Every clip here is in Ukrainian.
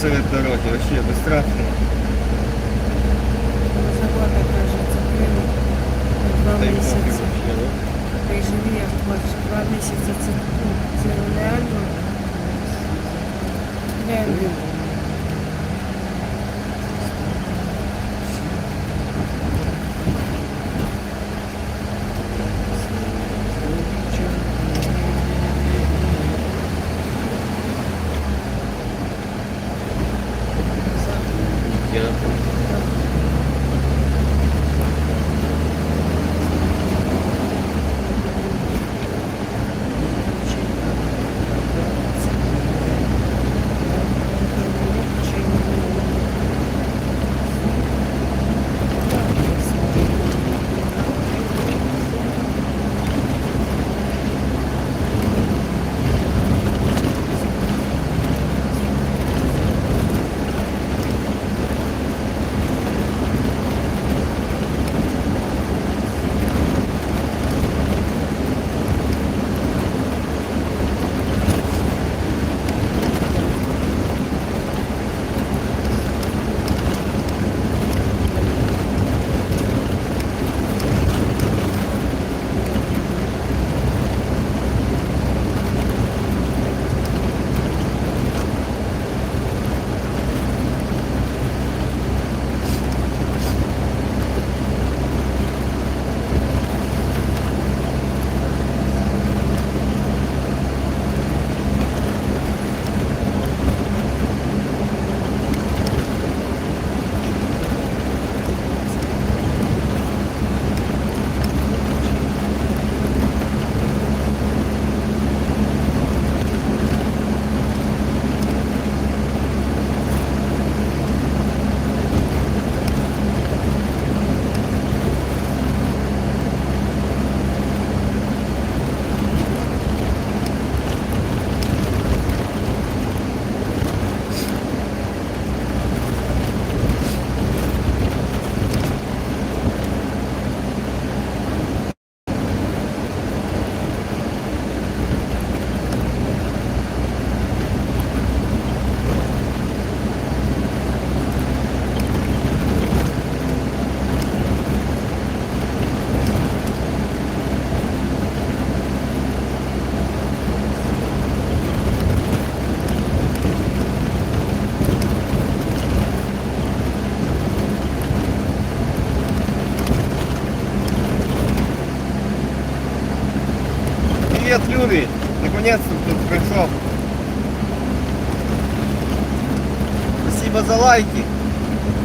Серед дороги, вообще безстрашно. Завода, каже, закрили на два місяці. й живі, як хочеш. Два місяці це, ну, це реально. Реально.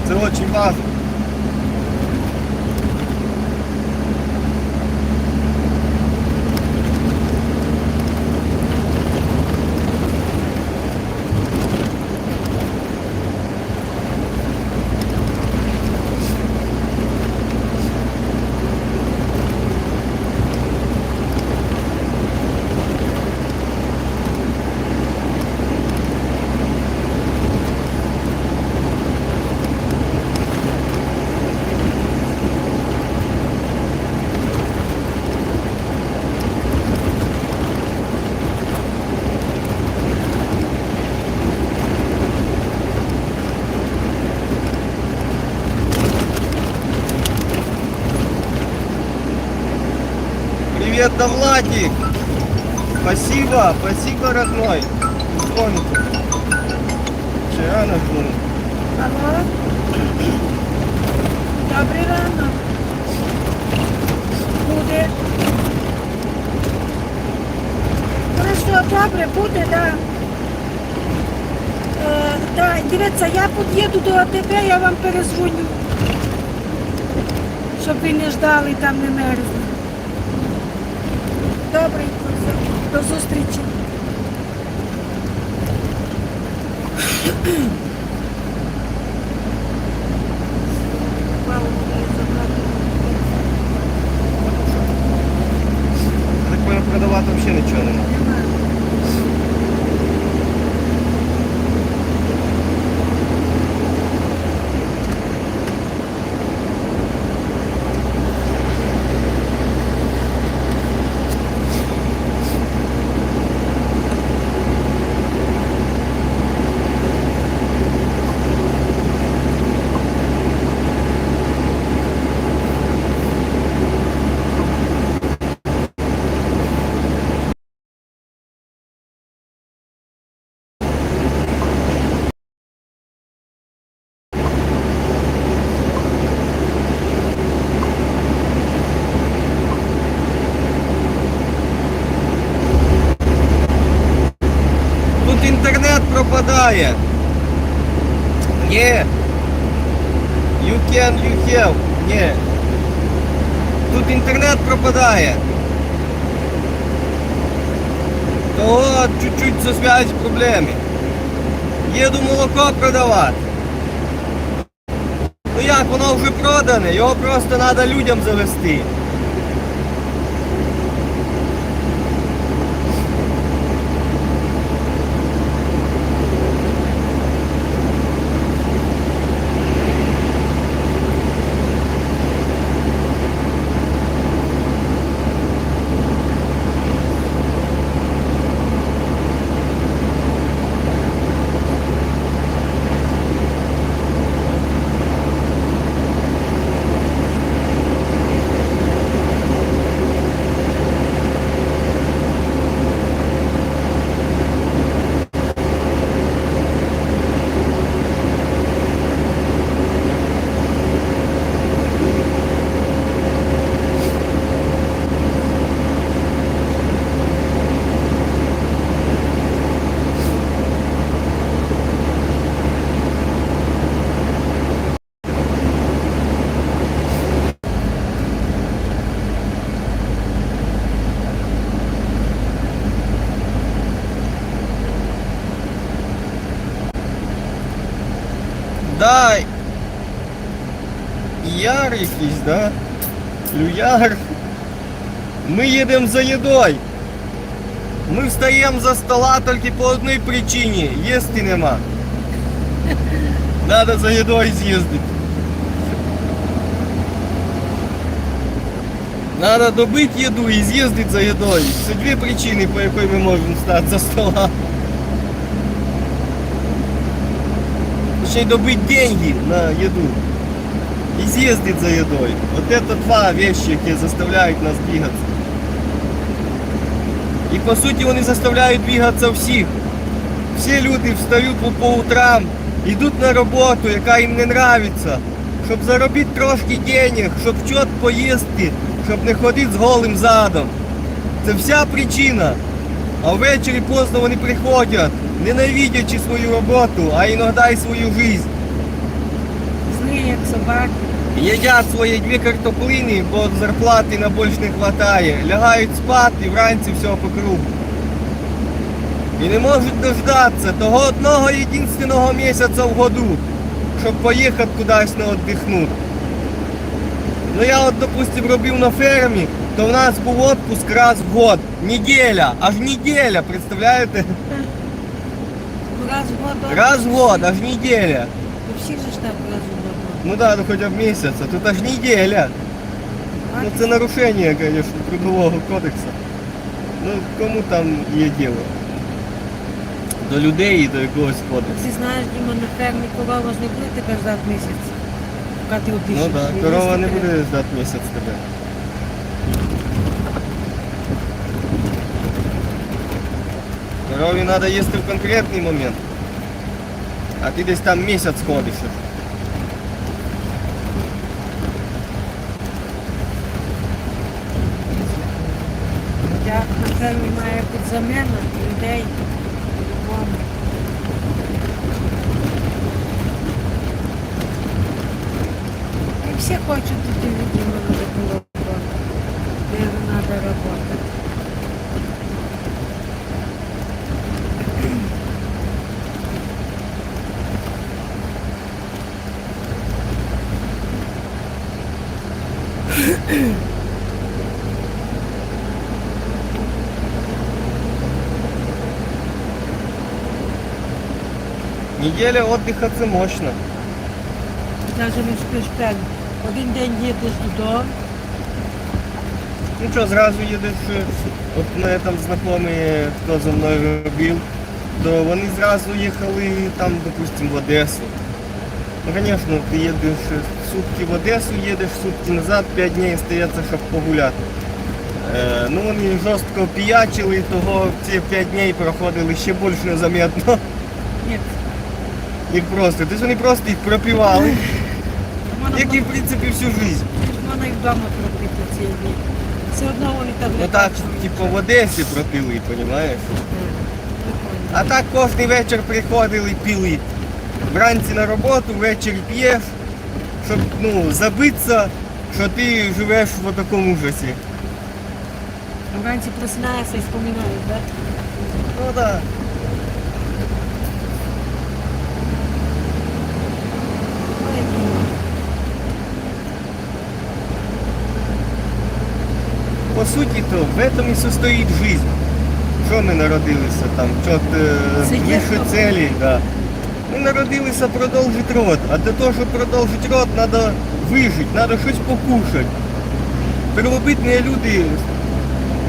Это очень важно. Привет, Спасибо, спасибо, родной. Звоните. Вчера звонит. Алло? Добрий ранок. Буде. Хорошо, добре, буде, да. Е, да, дивіться, я під'їду до АТБ, я вам перезвоню. Щоб ви не ждали, там не мерзли. Все. до зустрічі. Мало мені забрати. Так понял, продавати вообще нічого немає. Немає. Пропадає. Ні. You can, you have. Ні. Тут інтернет пропадає. Того чуть-чуть со связь проблеми. Їду молоко продавати. Ну як, воно вже продане, його просто треба людям завести. Да. Якийсь, да? Люяр. Ми їдемо за їдою. Ми встаємо за стола тільки по одній причині. Їсти нема. Надо за їдою з'їздити. Надо добити їду і з'їздити за їдою. Це дві причини, по якій ми можемо встати за стола. Точнее добыть деньги на еду и съездить за едой. Вот это два вещи, які заставляють нас двигаться. І по суті вони заставляють двигатися всіх. Всі люди встають по, утрам, йдуть на роботу, яка їм не нравиться, щоб заробити трошки денег, щоб чот поїсти, щоб не ходити з голим задом. Це вся причина. А ввечері поздно вони приходять, ненавидячи свою роботу, а іноді і свою життя. Як собаки. Їдять свої дві картоплини, бо зарплати на більш не вистачає. Лягають спати вранці все по кругу. І не можуть дождатися того одного єдинственного місяця в году, щоб поїхати кудись на віддихнути. Ну я от, допустим, робив на фермі, то в нас був отпуск раз в год. Неділя, аж неділя, представляєте? Раз в год. Раз в год, аж неділя. У всіх же ж так раз в год. Ну да, ну хоча б місяць, а тут аж неділя. Ну це нарушення, конечно, трудового кодексу. Ну кому там є діло? До людей і до якогось кодексу. Ти знаєш, Діма, на фермі корова ж не буде тебе ждати місяць. Поки ти Ну одишиш. так, да, корова не буде ждати місяць тебе. Корові треба їсти в конкретний момент. А ти десь там місяць ходиш. Я на фермі має бути замена людей. по-любому. І всі хочуть туди Діма Неділя віддиху це мощно. Навіть не спиш. Один день їдеш додому, Ну що, зразу їдеш, от мене там знайомі, хто за мною робив, то вони зразу їхали там, допустим, в Одесу. Ну, звісно, ти їдеш сутки в Одесу, їдеш сутки назад, 5 днів стається, щоб погуляти. Е, ну вони жорстко піячили, того ці 5 днів проходили ще більш незаметно. Як просто. Тобто вони просто їх пропівали, як і в принципі всю життя. можна і вдома пропити ці дні. Все одно вони там Ну так, типу в Одесі пропили, розумієш? А так кожен вечір приходили пили. Вранці на роботу, ввечері п'єш, щоб ну, забитися, що ти живеш в такому ужасі. Вранці просинаєшся і вспоминаєш, так? Ну так. Да. По суті, то в этом і состоїть жизнь. Що ми народилися там? Чот Це цілі, да. Ми народилися продовжити род, а для того, щоб продовжити род, треба вижити, треба щось покушати. Первобитні люди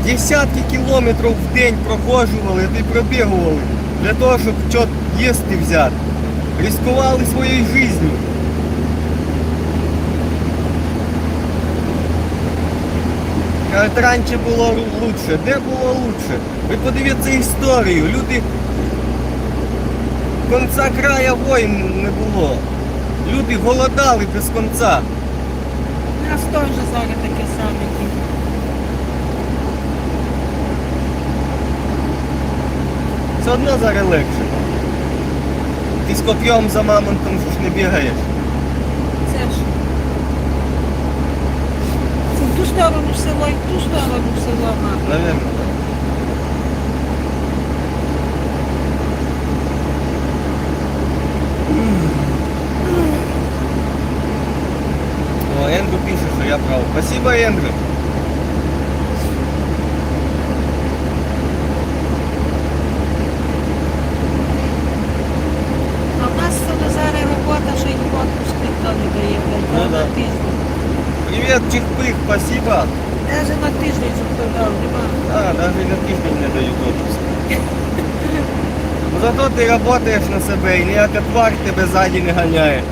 десятки кілометрів в день проходжували і пробігували для того, щоб чот їсти взяти. Ризикували своєю життю. Кажуть, раніше було лучше. Де було лучше? Ви подивіться історію. Люди конца края воїн не було. Люди голодали без конца. У нас теж зараз таке саме. Все одно зараз легше. Ти з коп'єм за мамонтом ж не бігаєш. сторону села, и ту сторону села надо. Наверное. О, ну, пишет, что я прав. Спасибо, Эндрю. Чихпых, спасибо. Навіть на тиждень, дав, нема. А, даже на тиждень не дают отпуск. Зато ти работаєш на себе і ніяка тварь тебе ззаді не ганяє.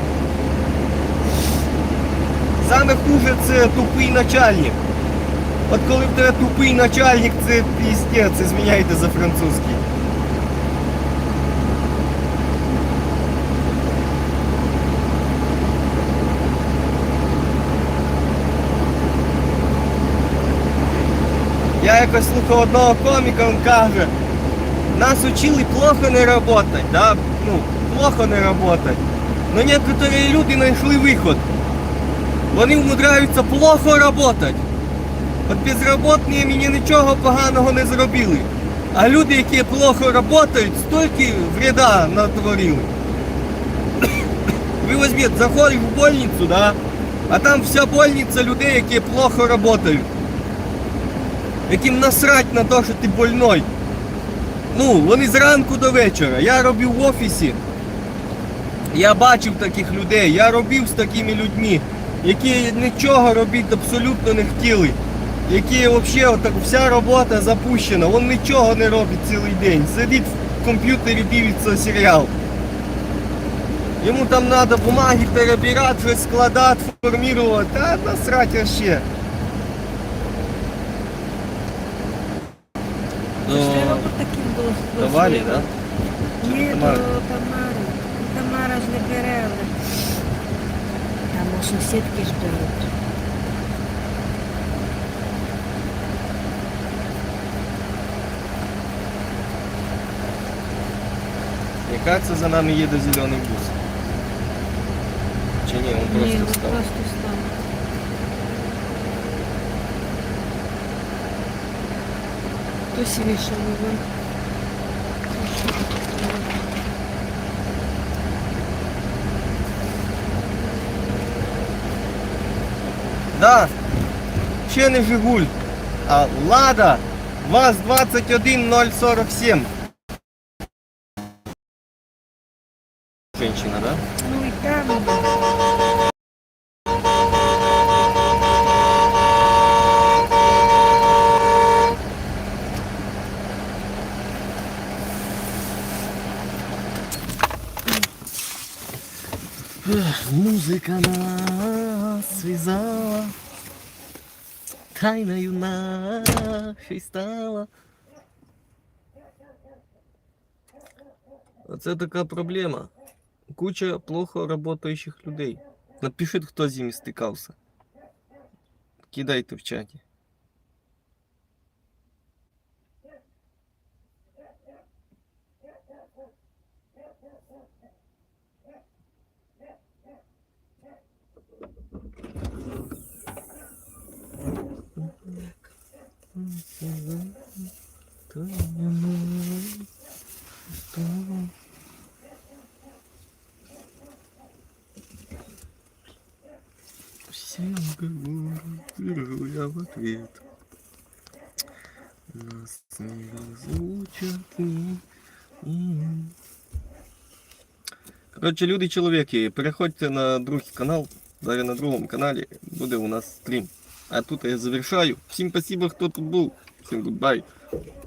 Саме хуже це тупий начальник. От коли в тебе тупий начальник, це піздець, зміняйте за французький. Я якось слухав одного коміка, він каже, нас учили плохо не работать, да? Ну, плохо не работать. Но некоторые люди знайшли виход. Вони вмудряються плохо работать. От безробітні мені нічого поганого не зробили. А люди, які плохо працюють, стільки вреда натворили. Ви візьміть, заходиш в больницю, да? а там вся больниця людей, які плохо працюють. Яким насрать на те, що ти больной. Ну, вони зранку до вечора. Я робив в офісі. Я бачив таких людей, я робив з такими людьми, які нічого робити абсолютно не хотіли. Які взагалі отак, вся робота запущена, він нічого не робить цілий день. Сидить в комп'ютері, дивиться серіал. Йому там треба бумаги перебирати, щось складати, формувати. Та насрать вообще. Це робот таким було. Давали, так? Ні, то Тамара? Тамара. Тамара ж не бере. але Там у сусідки ж беруть. Яка це за нами їде зелений бус? Чи ні, він Ні, просто ну став. просто став. Хтось вийшов вон. Да, ще не Жигуль, а Лада ВАЗ-21047. Женщина, да? Ну і там. Музика нас связала, тайною нашей стала. Оце така проблема. Куча плохо работающих людей. Напишіть, хто з ними стикався. Кидайте в чаті. Всем говорю я в ответ. Нас не разлучат ни- ни- Коротше, люди чоловіки, переходьте на другий канал. Зараз на другому каналі буде у нас стрім. А тут я завершаю. Всім спасибо, хто тут був. Всім гудбай.